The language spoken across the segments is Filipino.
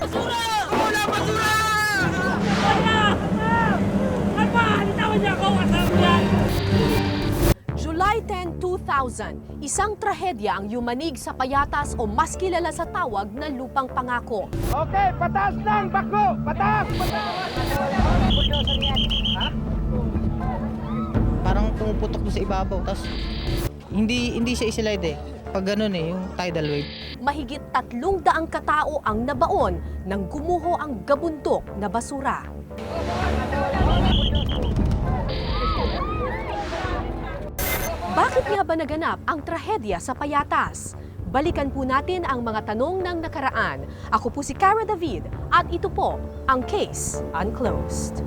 July 10, 2000, isang trahedya ang yumanig sa payatas o mas kilala sa tawag na lupang pangako. Okay, pataas lang, bako! Pataas! parang pumuputok doon sa ibabaw. Tapos, hindi, hindi siya islide eh. Pag ganun eh, yung tidal wave. Mahigit tatlong daang katao ang nabaon nang gumuho ang gabundok na basura. Bakit nga ba naganap ang trahedya sa Payatas? Balikan po natin ang mga tanong ng nakaraan. Ako po si Cara David at ito po ang Case Unclosed.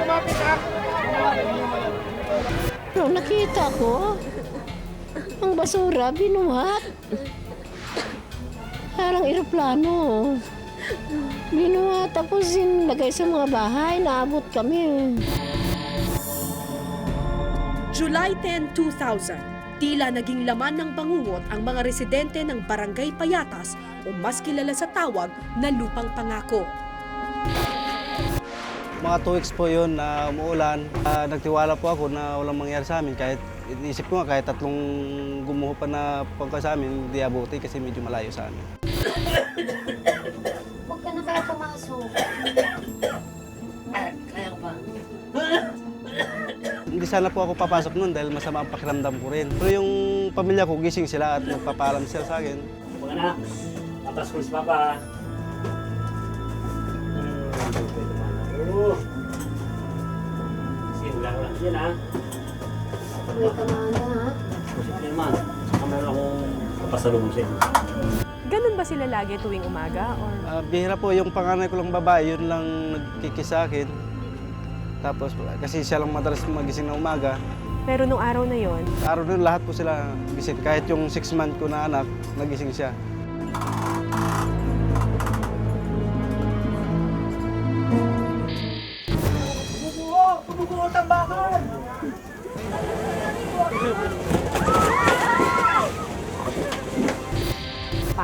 Lumapit, ha? Nung nakita ko, ang basura binuhat. Parang eroplano. Binuhat tapos lagay sa mga bahay, naabot kami. July 10, 2000, tila naging laman ng bangungot ang mga residente ng Barangay Payatas o mas kilala sa tawag na Lupang Pangako. Mga 2 weeks po yun na umuulan. Ah, nagtiwala po ako na walang mangyari sa amin. Kahit inisip ko nga kahit tatlong gumuho pa na pangka sa amin, hindi abuti kasi medyo malayo sa amin. Huwag ka na kaya pumasok. Hindi sana po ako papasok nun dahil masama ang pakiramdam ko rin. Pero yung pamilya ko, gising sila at nagpapaalam sila sa akin. Mga anak, atas ko si Papa. Hmm, Sige, lang lang yan ha. May kamana ha. Sige naman. Saka meron akong sa inyo. Ganun ba sila lagi tuwing umaga? Or... Ah, bihira po yung panganay ko lang babae, yun lang nagkikis sa akin. Tapos kasi siya lang madalas magising na umaga. Pero nung araw na yon, Araw nun lahat po sila gising. Kahit yung 6 month ko na anak, nagising siya.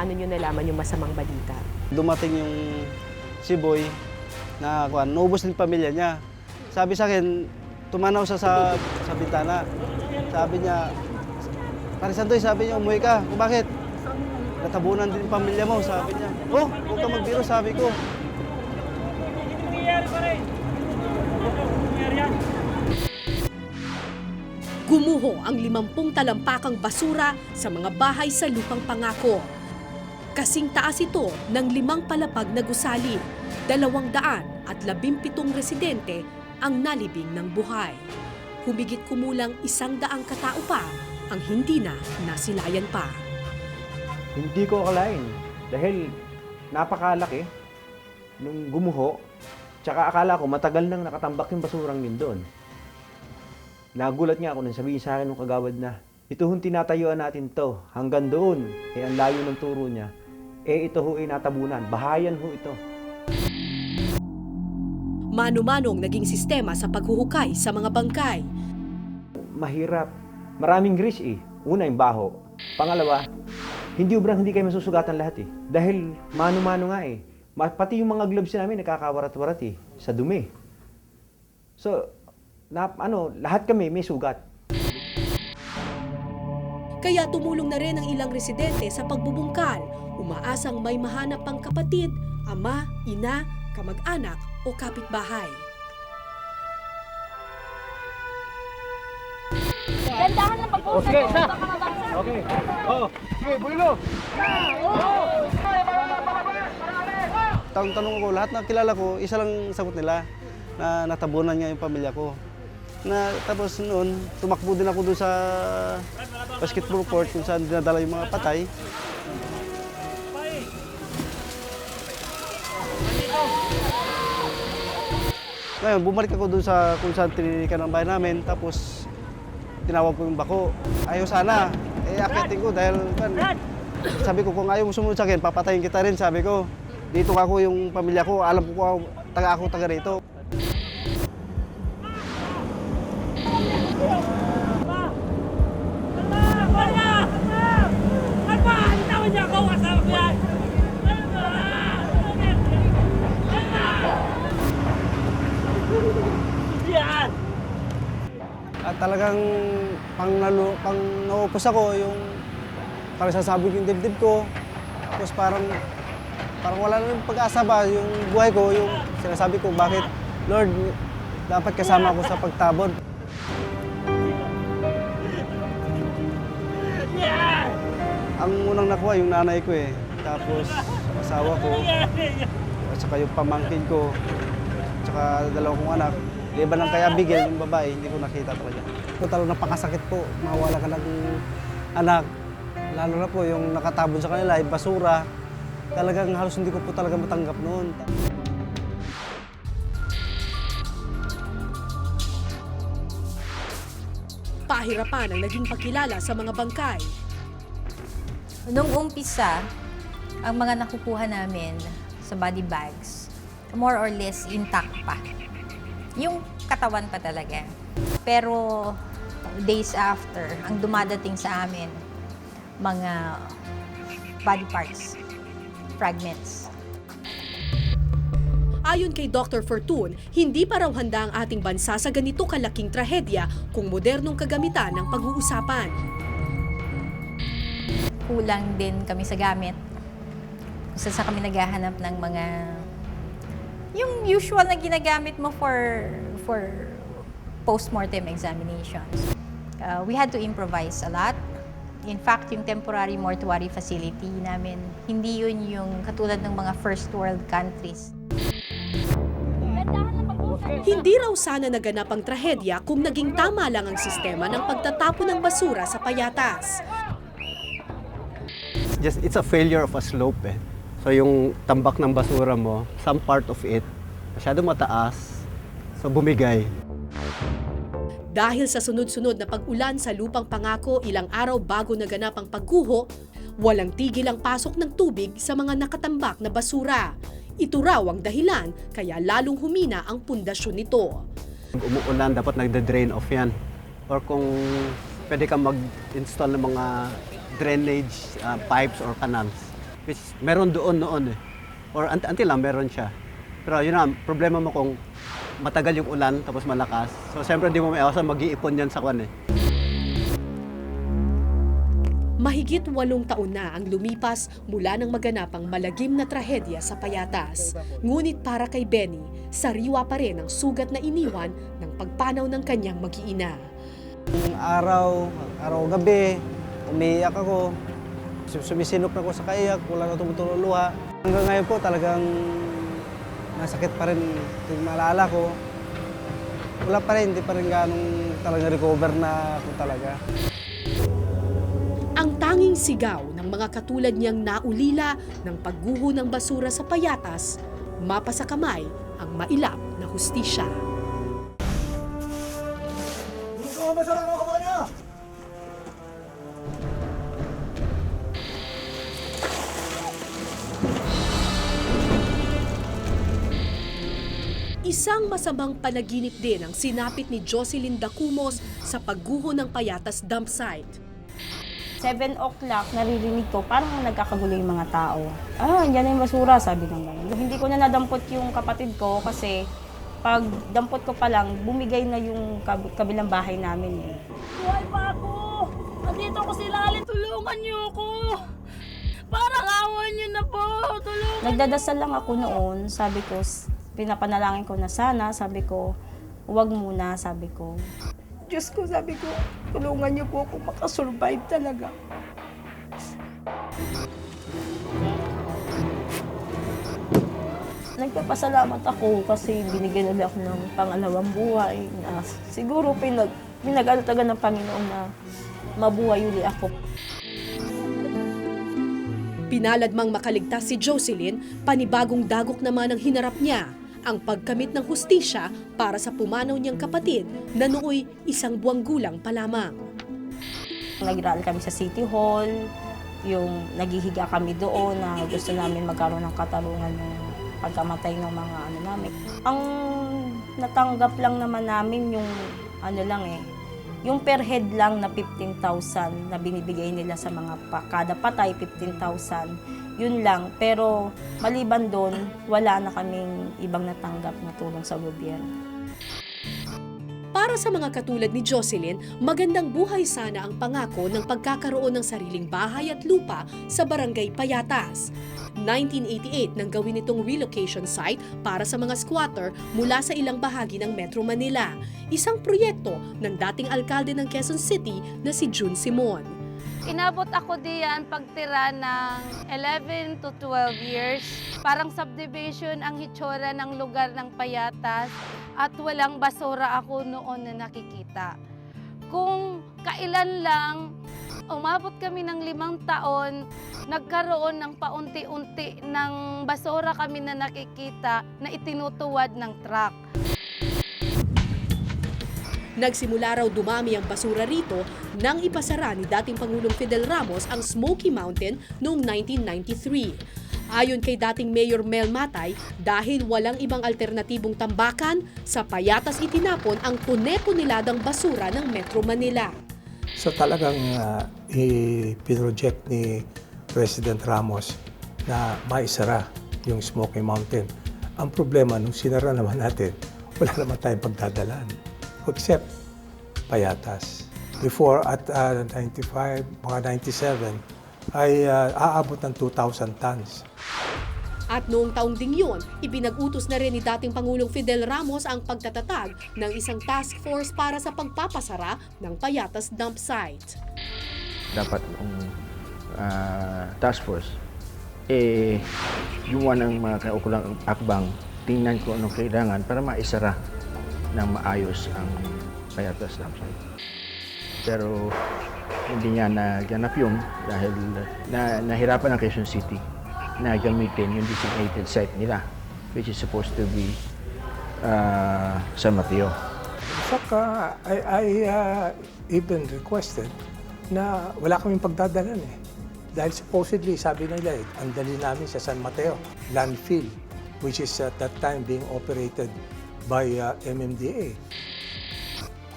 Paano nyo nalaman yung masamang balita? dumating yung si Boy na kuan, naubos din pamilya niya. Sabi sa akin, tumanaw siya sa, sa bintana. Sabi niya, Parisantoy, sabi niya, umuwi ka. Kung bakit? Natabunan din pamilya mo, sabi niya. Oh, huwag ka magbiro, sabi ko. Gumuho ang limampung talampakang basura sa mga bahay sa Lupang Pangako. Kasing taas ito ng limang palapag na gusali, dalawang daan at labimpitong residente ang nalibing ng buhay. Humigit kumulang isang daang katao pa ang hindi na nasilayan pa. Hindi ko akalain dahil napakalaki nung gumuho. Tsaka akala ko matagal nang nakatambak yung basurang yun doon. Nagulat nga ako nang sabihin sa akin ng kagawad na, ito hong tinatayuan natin to hanggang doon. Eh ang layo ng turo niya. Eh ito ho ay natabunan. Bahayan ho ito. Mano-manong naging sistema sa paghuhukay sa mga bangkay. Mahirap. Maraming grease eh. Una yung baho. Pangalawa, hindi ubrang hindi kayo masusugatan lahat eh. Dahil mano-mano nga eh. Pati yung mga gloves namin nakakawarat-warat eh. Sa dumi. So, na, ano, lahat kami may sugat. Kaya tumulong na rin ang ilang residente sa pagbubungkal, umaasang may mahanap pang kapatid ama, ina, kamag-anak o kapitbahay. Okay, sa. Okay. Oh, sige, bulo. Tanong tanong ko, lahat na kilala ko, isa lang sagot nila na natabunan niya yung pamilya ko. Na tapos noon, tumakbo din ako doon sa basketball court kung saan dinadala yung mga patay. Ngayon, bumalik ako doon sa kung saan tininikan ng bahay namin, tapos tinawag ko yung bako. Ayaw sana, eh akitin ko dahil kan, sabi ko kung ayaw mo sumunod sa akin, papatayin kita rin, sabi ko. Dito ako yung pamilya ko, alam ko taga ako taga rito. Talagang pang, nalu, pang naupos ako yung parang sasabog yung dibdib ko. Tapos parang parang wala na yung pag-asa ba yung buhay ko, yung sinasabi ko bakit Lord, dapat kasama ako sa pagtabod. Ang unang nakuha yung nanay ko eh. Tapos asawa ko, at saka yung pamangkin ko, at saka dalawang kong anak. Liban lang kaya bigel yung babae, hindi ko nakita talaga. Ito talagang napakasakit po, mawala ka ng anak. Lalo na po yung nakatabon sa kanila, yung basura. Talagang halos hindi ko po talaga matanggap noon. Pahirapan ang naging pagkilala sa mga bangkay. Nung umpisa, ang mga nakukuha namin sa body bags, more or less intact pa. Yung katawan pa talaga. Pero days after, ang dumadating sa amin, mga body parts, fragments. Ayon kay Dr. Fortune, hindi pa raw handa ang ating bansa sa ganito kalaking trahedya kung modernong kagamitan ng pag-uusapan. Kulang din kami sa gamit. Kung saan kami naghahanap ng mga yung usual na ginagamit mo for for post-mortem examinations. Uh, we had to improvise a lot. In fact, yung temporary mortuary facility namin, hindi yun yung katulad ng mga first world countries. Hindi raw sana naganap ang trahedya kung naging tama lang ang sistema ng pagtatapon ng basura sa payatas. just it's a failure of a slope eh. So yung tambak ng basura mo, some part of it masyado mataas. So bumigay. Dahil sa sunod-sunod na pag-ulan sa lupang pangako ilang araw bago naganap ang pagguho, walang tigil ang pasok ng tubig sa mga nakatambak na basura. Ito raw ang dahilan kaya lalong humina ang pundasyon nito. Umuulan, dapat nagda-drain off yan. Or kung pwede kang mag-install ng mga drainage uh, pipes or canals. Which meron doon noon eh. Or unti until lang meron siya. Pero yun na, problema mo kung matagal yung ulan tapos malakas. So siyempre hindi mo maiwasan mag-iipon yan sa kwan eh. Mahigit walong taon na ang lumipas mula nang maganap ang malagim na trahedya sa Payatas. Ngunit para kay Benny, sariwa pa rin ang sugat na iniwan ng pagpanaw ng kanyang mag-iina. Yung araw, araw-gabi, umiiyak ako. Sumisinok na ako sa kaiyak, wala na tumutulong luha. Hanggang ngayon po talagang nasakit pa rin yung maalala ko. Wala pa rin, hindi pa rin ganong talaga recover na ako talaga. Ang tanging sigaw ng mga katulad niyang naulila ng pagguho ng basura sa Payatas, mapasa kamay ang mailap na hustisya. Isang masamang panaginip din ang sinapit ni Jocelyn Dacumos sa pagguho ng Payatas dump site. 7 o'clock, naririnig ko, parang nagkakagulo yung mga tao. Ah, yan na yung basura, sabi ng gano'n. Hindi ko na nadampot yung kapatid ko kasi pag dampot ko pa lang, bumigay na yung kab- kabilang bahay namin eh. Buhay pa ako! Nandito ako sila, tulungan niyo ako! Parang awan niyo na po. Tulungan. Nagdadasal lang ako noon. Sabi ko, pinapanalangin ko na sana. Sabi ko, huwag muna, sabi ko. Diyos ko, sabi ko, tulungan niyo po ako makasurvive talaga. Nagpapasalamat ako kasi binigyan nila ako ng pangalawang buhay na siguro pinag, pinag-alatagan ng Panginoon na mabuhay uli ako. Pinalad mang makaligtas si Jocelyn, panibagong dagok naman ang hinarap niya, ang pagkamit ng hustisya para sa pumanaw niyang kapatid na nooy isang buwang gulang pa lamang. Nag-rally kami sa City Hall, yung naghihiga kami doon na gusto namin magkaroon ng katarungan yung pagkamatay ng mga ano namin. Ang natanggap lang naman namin yung ano lang eh, yung per head lang na 15,000 na binibigay nila sa mga kada patay 15,000. Yun lang. Pero maliban doon, wala na kaming ibang natanggap na tulong sa gobyerno. Para sa mga katulad ni Jocelyn, magandang buhay sana ang pangako ng pagkakaroon ng sariling bahay at lupa sa Barangay Payatas. 1988 nang gawin itong relocation site para sa mga squatter mula sa ilang bahagi ng Metro Manila. Isang proyekto ng dating alkalde ng Quezon City na si June Simon. Inabot ako diyan pagtira ng 11 to 12 years. Parang subdivision ang hitsura ng lugar ng Payatas at walang basura ako noon na nakikita. Kung kailan lang umabot kami ng limang taon, nagkaroon ng paunti-unti ng basura kami na nakikita na itinutuwad ng truck. Nagsimula raw dumami ang basura rito nang ipasara ni dating Pangulong Fidel Ramos ang Smoky Mountain noong 1993. Ayon kay dating Mayor Mel Matay, dahil walang ibang alternatibong tambakan, sa payatas itinapon ang pune-puniladang basura ng Metro Manila. So talagang uh, i-project ni President Ramos na maisara yung Smoky Mountain. Ang problema, nung sinara naman natin, wala naman tayong pagdadalaan. Except payatas. Before at uh, 95, mga 97, ay uh, aabot ng 2,000 tons. At noong taong ding yun, ipinag-utos na rin ni dating Pangulong Fidel Ramos ang pagtatatag ng isang task force para sa pagpapasara ng Payatas dump site. dapat ang ah, task force, eh, gumawa ng mga kaukulang akbang, tingnan ko anong kailangan para maisara ng maayos ang payatas dam site. Pero hindi niya naganap yun dahil na, nahirapan ang Quezon City na gamitin yung designated site nila which is supposed to be ah, San Mateo. Uh, I, I uh, even requested na wala kaming pagdadalan eh. Dahil supposedly, sabi nila, eh, ang dali namin sa San Mateo, landfill, which is at that time being operated by uh, MMDA.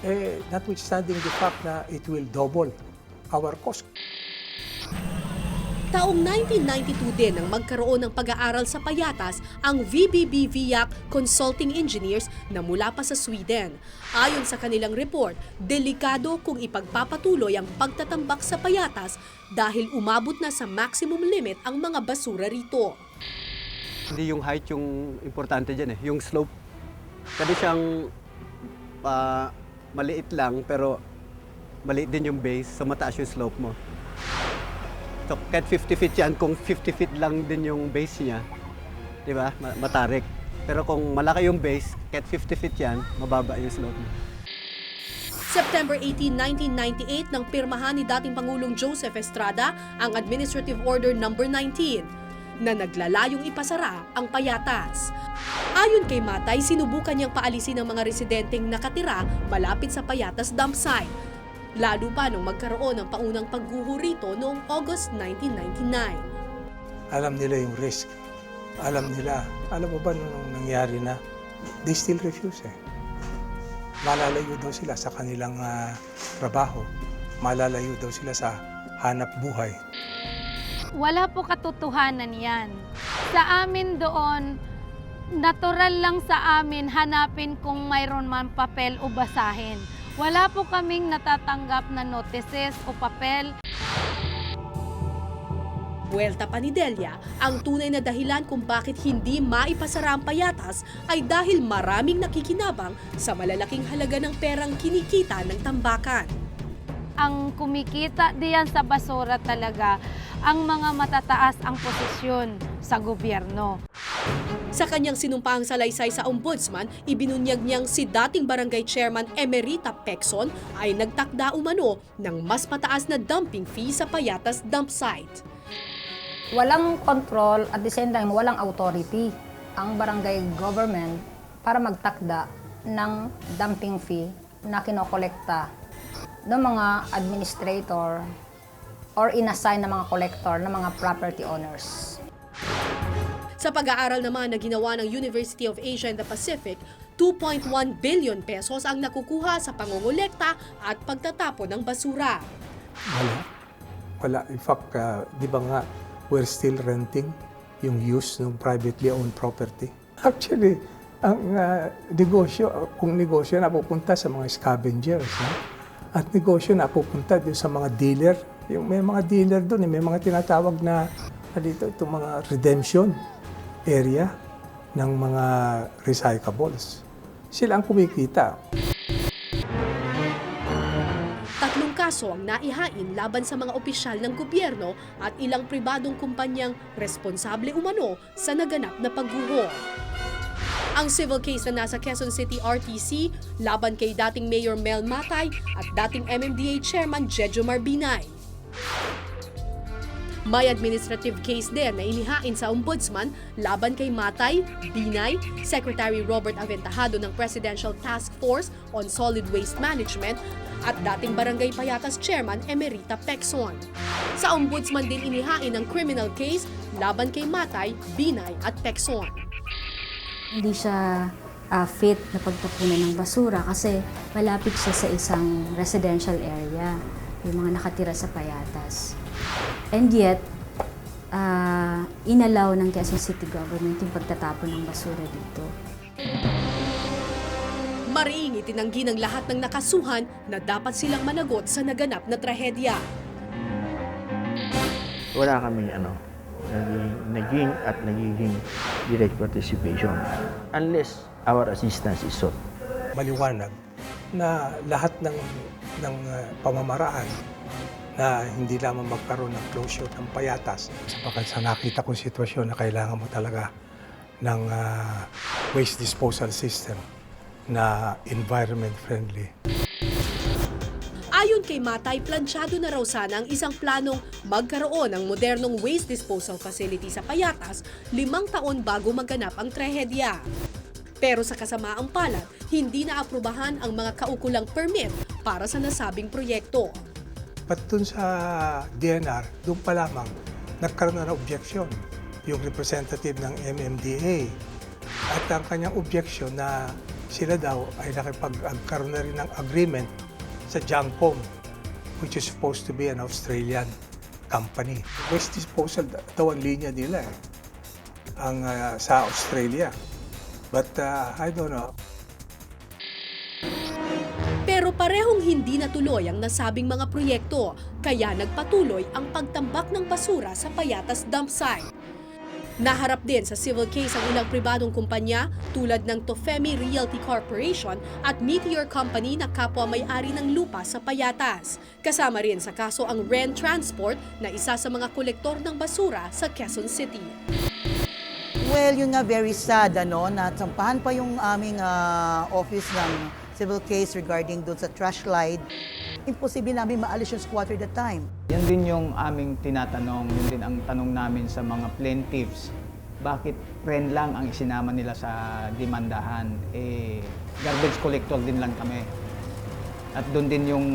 Eh, notwithstanding the fact na it will double our cost. Taong 1992 din nang magkaroon ng pag-aaral sa Payatas ang VBB VIAC Consulting Engineers na mula pa sa Sweden. Ayon sa kanilang report, delikado kung ipagpapatuloy ang pagtatambak sa Payatas dahil umabot na sa maximum limit ang mga basura rito. Hindi yung height yung importante dyan eh, yung slope. Pwede siyang ah, maliit lang pero maliit din yung base, so mataas yung slope mo. So kahit 50 feet yan, kung 50 feet lang din yung base niya, di ba, ma- matarik. Pero kung malaki yung base, kahit 50 feet yan, mababa yung slope niya. September 18, 1998 nang pirmahan ni dating Pangulong Joseph Estrada ang Administrative Order No. 19 na naglalayong ipasara ang payatas. Ayon kay Matay, sinubukan niyang paalisin ang mga residenteng nakatira malapit sa payatas dump site. Lalo pa nung magkaroon ng paunang pagguho rito noong August 1999. Alam nila yung risk. Alam nila. Alam mo ba nung nangyari na, they still refuse eh. Malalayo daw sila sa kanilang ah, trabaho. Malalayo daw sila sa hanap buhay. Wala po katotohanan yan. Sa amin doon, natural lang sa amin hanapin kung mayroon man papel o basahin. Wala po kaming natatanggap na notices o papel. Buelta pa ni Delia, ang tunay na dahilan kung bakit hindi maipasara ang payatas ay dahil maraming nakikinabang sa malalaking halaga ng perang kinikita ng tambakan. Ang kumikita diyan sa basura talaga ang mga matataas ang posisyon sa gobyerno. Sa kanyang sinumpaang salaysay sa ombudsman, ibinunyag niyang si dating barangay chairman Emerita Pexon ay nagtakda umano ng mas mataas na dumping fee sa Payatas dump site. Walang control at the same time walang authority ang barangay government para magtakda ng dumping fee na kinokolekta ng mga administrator or inassign ng mga collector ng mga property owners. Sa pag-aaral naman na ginawa ng University of Asia and the Pacific, 2.1 billion pesos ang nakukuha sa pangongolekta at pagtatapon ng basura. Wala. Wala. In fact, uh, di ba nga, we're still renting yung use ng privately owned property. Actually, ang uh, negosyo, kung negosyo napupunta sa mga scavengers, no? At negosyo napupunta din sa mga dealer. Yung may mga dealer doon, eh, may mga tinatawag na dito, itong mga redemption area ng mga recyclables. Sila ang kumikita. Tatlong kaso ang naihain laban sa mga opisyal ng gobyerno at ilang pribadong kumpanyang responsable umano sa naganap na pagguho. Ang civil case na nasa Quezon City RTC laban kay dating Mayor Mel Matay at dating MMDA Chairman Jejo Marbinay. May administrative case din na inihain sa ombudsman laban kay Matay, Binay, Secretary Robert Aventahado ng Presidential Task Force on Solid Waste Management at dating Barangay Payatas Chairman Emerita Pexon. Sa ombudsman din inihain ang criminal case laban kay Matay, Binay at Pexon. Hindi siya ah, fit na pagtapunan ng basura kasi malapit siya sa isang residential area, yung mga nakatira sa Payatas. And yet, ah, inalaw ng Quezon City Government yung pagtatapon ng basura dito. Mariing itinanggi ng lahat ng nakasuhan na dapat silang managot sa naganap na trahedya. wala kaming ano, naging, naging at nagiging direct participation unless our assistance is sought. maliwanag na lahat ng ng uh, pamamaraan na hindi lamang magkaroon ng closure ng payatas sapagkat sa nakita kong sitwasyon na kailangan mo talaga ng uh, waste disposal system na environment friendly. Ayon kay Matay, plansyado na raw sana ang isang planong magkaroon ng modernong waste disposal facility sa Payatas limang taon bago maganap ang trahedya. Pero sa kasamaang palad, hindi na aprubahan ang mga kaukulang permit para sa nasabing proyekto. At dun sa DNR, doon pa lamang nagkaroon na ng objection yung representative ng MMDA. At ang kanyang objection na sila daw ay nakipagkaroon na rin ng agreement sa Jangpong, which is supposed to be an Australian company. Waste disposal daw ang linya nila eh, ang, ah, sa Australia. But ah, I don't know. Pero parehong hindi natuloy ang nasabing mga proyekto, kaya nagpatuloy ang pagtambak ng basura sa Payatas dump site. Naharap din sa civil case ang ilang pribadong kumpanya tulad ng Tofemi Realty Corporation at Meteor Company na kapwa may-ari ng lupa sa Payatas. Kasama rin sa kaso ang Ren Transport na isa sa mga kolektor ng basura sa Quezon City. Well, yun nga, very sad, ano, na pa yung aming ah, office ng civil case regarding doon sa trash slide. Imposible namin maalis yung squatter at the time. Yan din yung aming tinatanong, yun din ang tanong namin sa mga plaintiffs. Bakit friend lang ang isinama nila sa demandahan? Eh, garbage collector din lang kami. At doon din yung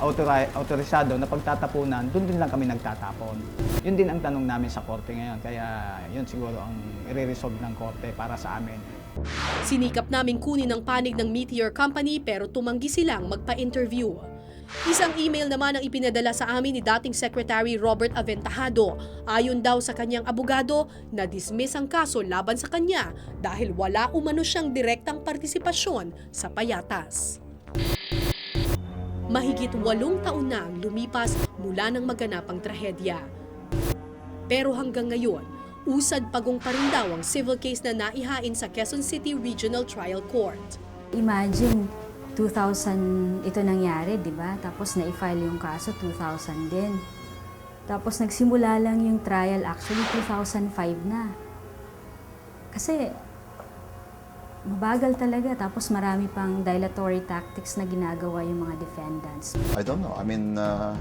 autori- autorisado na pagtatapunan, doon din lang kami nagtatapon. Yun din ang tanong namin sa korte ngayon. Kaya yun siguro ang i-resolve ng korte para sa amin. Sinikap naming kunin ang panig ng Meteor Company pero tumanggi silang magpa-interview. Isang email naman ang ipinadala sa amin ni dating Secretary Robert Aventahado. Ayon daw sa kanyang abogado, na-dismiss ang kaso laban sa kanya dahil wala umano siyang direktang partisipasyon sa payatas. Mahigit walong taon na ang lumipas mula nang maganap ang trahedya. Pero hanggang ngayon, usad pagong pa rin daw ang civil case na naihain sa Quezon City Regional Trial Court. Imagine, 2000 ito nangyari, di ba? Tapos na-file yung kaso 2000 din. Tapos nagsimula lang yung trial actually 2005 na. Kasi mabagal talaga tapos marami pang dilatory tactics na ginagawa yung mga defendants. I don't know. I mean, uh,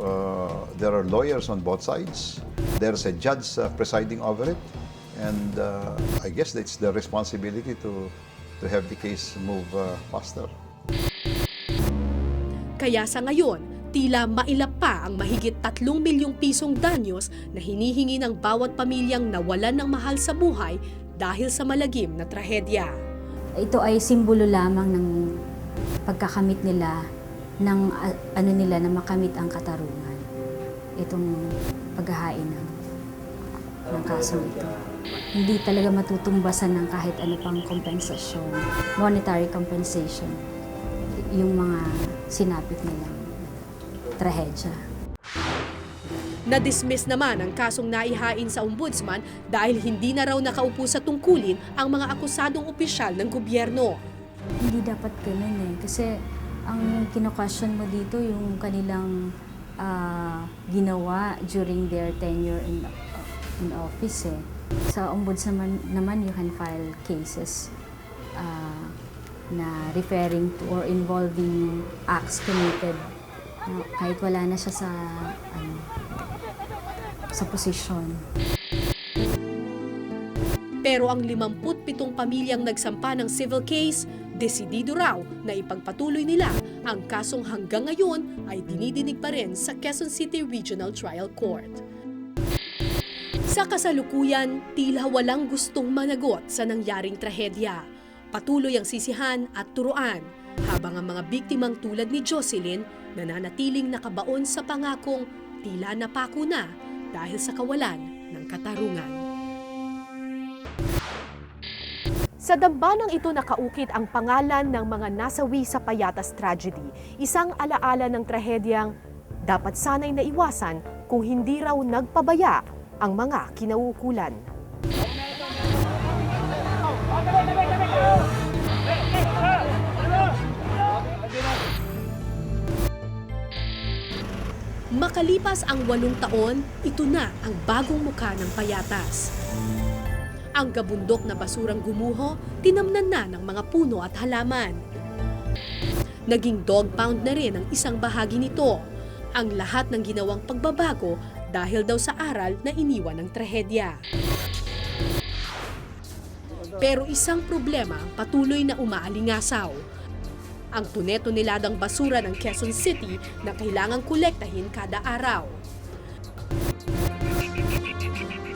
uh, there are lawyers on both sides. There's a judge uh, presiding over it, and uh, I guess it's the responsibility to to have the case move uh, faster. Kaya sa ngayon, tila mailap pa ang mahigit 3 milyong pisong danyos na hinihingi ng bawat pamilyang nawalan ng mahal sa buhay dahil sa malagim na trahedya. Ito ay simbolo lamang ng pagkakamit nila ng ah, ano nila na makamit ang katarungan. Itong paghahain ng, ng kasong ito. Hindi talaga matutumbasan ng kahit ano pang kompensasyon, monetary compensation, yung mga sinapit nilang trahedya. Na-dismiss naman ang kasong naihain sa ombudsman dahil hindi na raw nakaupo sa tungkulin ang mga akusadong opisyal ng gobyerno. Hindi dapat ganun eh. Kasi ang kino-question mo dito yung kanilang ah, ginawa during their tenure in, in office eh. Sa ombudsman naman, you can file cases ah, na referring to or involving acts committed na kahit wala na siya sa ano, sa posisyon. Pero ang 57 pamilyang nagsampa ng civil case, desidido raw na ipagpatuloy nila ang kasong hanggang ngayon ay dinidinig pa rin sa Quezon City Regional Trial Court. Sa kasalukuyan, tila walang gustong managot sa nangyaring trahedya. Patuloy ang sisihan at turuan, habang ang mga biktimang tulad ni Jocelyn nananatiling nakabaon sa pangakong tila napako na dahil sa kawalan ng katarungan. Sa dambanang ito nakaukit ang pangalan ng mga nasawi sa Payatas tragedy, isang alaala ng trahedyang dapat sanay naiwasan kung hindi raw nagpabaya ang mga kinauukulan. Makalipas ang walong taon, ito na ang bagong mukha ng payatas. Ang gabundok na basurang gumuho, tinamnan na ng mga puno at halaman. Naging dog pound na rin ang isang bahagi nito. Ang lahat ng ginawang pagbabago dahil daw sa aral na iniwan ng trahedya. Pero isang problema ang patuloy na umaalingasaw. Ang tuneto-niladang basura ng Quezon City na kailangang kolektahin kada araw.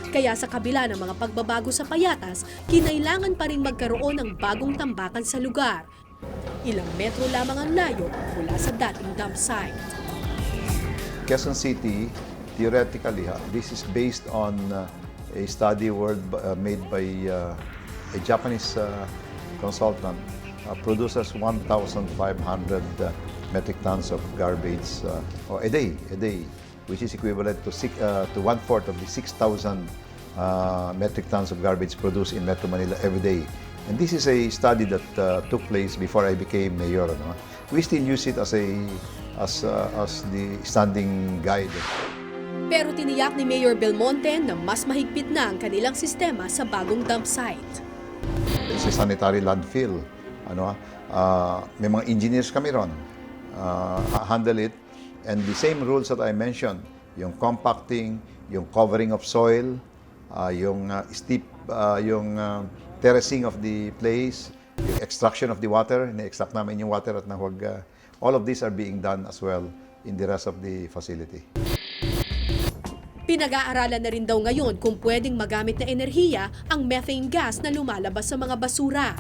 Kaya sa kabila ng mga pagbabago sa payatas, kinailangan pa rin magkaroon ng bagong tambakan sa lugar. Ilang metro lamang ang layo mula sa dating dump site. Quezon City, theoretically, this is based on uh, a study world uh, made by uh, a Japanese consultant. Uh, produces 1,500 uh, metric tons of garbage uh, a day, a day, which is equivalent to six, uh, to one fourth of the 6,000 uh, metric tons of garbage produced in Metro Manila every day. And this is a study that uh, took place before I became mayor. Ano? We still use it as a as uh, as the standing guide. Pero tiniyak ni Mayor Belmonte na mas mahigpit na ang kanilang sistema sa bagong dump site. It's a sanitary landfill. Ano, uh, may mga engineers kami ron. Uh, handle it. And the same rules that I mentioned, yung compacting, yung covering of soil, uh, yung uh, steep, uh, yung uh, terracing of the place, yung extraction of the water, ni-extract namin yung water at nahuwag, uh, all of these are being done as well in the rest of the facility. Pinag-aaralan na rin daw ngayon kung pwedeng magamit na enerhiya ang methane gas na lumalabas sa mga basura.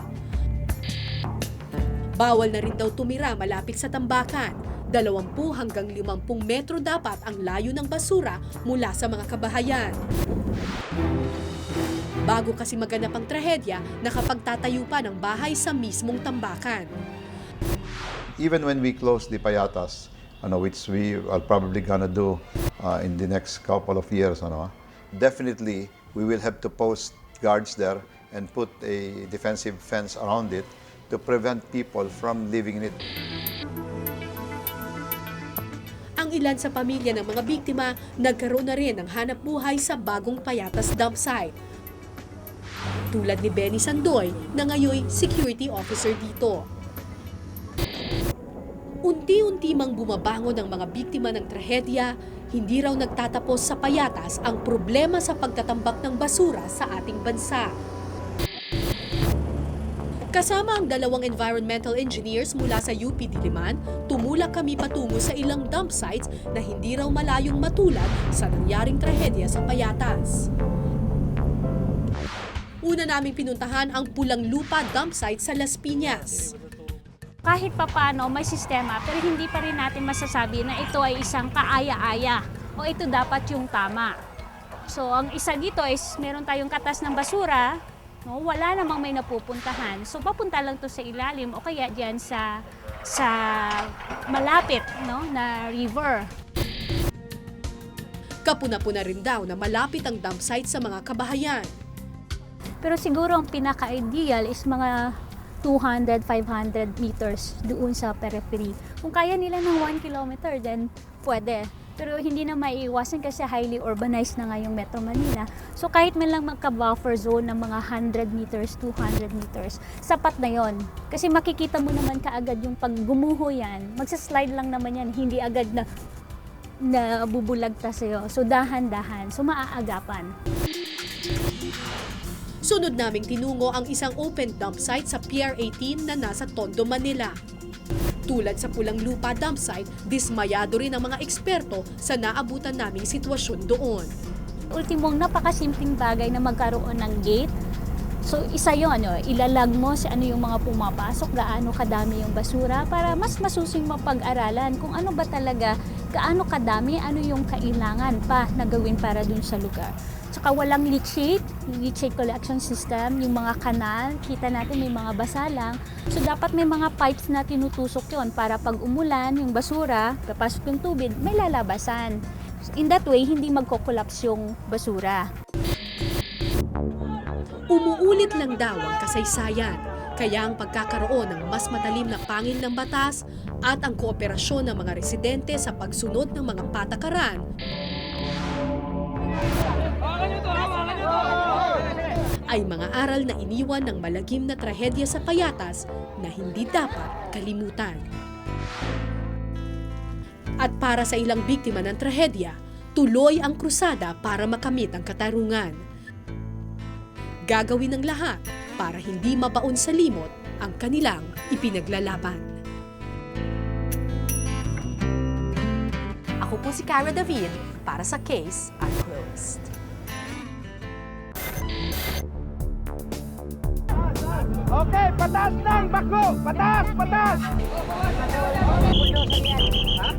Bawal na rin daw tumira malapit sa tambakan. 20 hanggang 50 metro dapat ang layo ng basura mula sa mga kabahayan. Bago kasi maganap ang trahedya, nakapagtatayo pa ng bahay sa mismong tambakan. even when we close the payatas, ano, which we are probably gonna do uh, in the next couple of years, ano, definitely we will have to post guards there and put a defensive fence around it to prevent people from living in it. Ang ilan sa pamilya ng mga biktima nagkaroon na rin ng hanap buhay sa bagong payatas dump site. Tulad ni Benny Sandoy na ngayoy security officer dito. Unti-unti mang bumabangon ang mga biktima ng trahedya, hindi raw nagtatapos sa payatas ang problema sa pagtatambak ng basura sa ating bansa. Kasama ang dalawang environmental engineers mula sa UP Diliman, tumulak kami patungo sa ilang dump sites na hindi raw malayong matulad sa nangyaring trahedya sa Payatas. Una naming pinuntahan ang Pulang Lupa dump site sa Las Piñas. kahit papano may sistema pero hindi pa rin natin masasabi na ito ay isang kaaya-aya o ito dapat yung tama. So ang isa dito is meron tayong katas ng basura, no, wala namang may napupuntahan. So papunta lang to sa ilalim o kaya diyan sa sa malapit no na river. Kapuna-puna rin daw na malapit ang dump site sa mga kabahayan. Pero siguro ang pinaka-ideal is mga 200, 500 meters doon sa periphery. Kung kaya nila ng 1 kilometer, then pwede. Pero hindi na maiiwasan kasi highly urbanized na nga yung Metro Manila. So kahit man lang magka-buffer zone ng mga 100 meters, 200 meters, sapat na yon. Kasi makikita mo naman kaagad yung pag gumuho yan, magsa-slide lang naman yan, hindi agad na na bubulagta sa'yo. So dahan-dahan, so maaagapan. Sunod naming tinungo ang isang open dump site sa Pier 18 na nasa Tondo, Manila. Tulad sa Pulang Lupa dump site, dismayado rin ang mga eksperto sa naabutan naming sitwasyon doon. ultimong napakasimpleng bagay na magkaroon ng gate. So isa yon, no? ilalag mo sa ano yung mga pumapasok, gaano kadami yung basura para mas masusing mapag-aralan kung ano ba talaga, gaano kadami, ano yung kailangan pa na gawin para dun sa lugar. Tsaka walang leachate, leachate collection system, yung mga kanal, kita natin may mga basa lang. So dapat may mga pipes na tinutusok yon para pag umulan, yung basura, papasok yung tubig, may lalabasan. In that way, hindi magko-collapse yung basura. Umuulit lang daw ang kasaysayan, kaya ang pagkakaroon ng mas matalim na pangil ng batas at ang kooperasyon ng mga residente sa pagsunod ng mga patakaran ay mga aral na iniwan ng malagim na trahedya sa payatas na hindi dapat kalimutan. At para sa ilang biktima ng trahedya, tuloy ang krusada para makamit ang katarungan. Gagawin ng lahat para hindi mabaon sa limot ang kanilang ipinaglalaban. Ako po si Cara David para sa Case Unclosed. Okay, patas lang, bako! Patas, patas! Ha?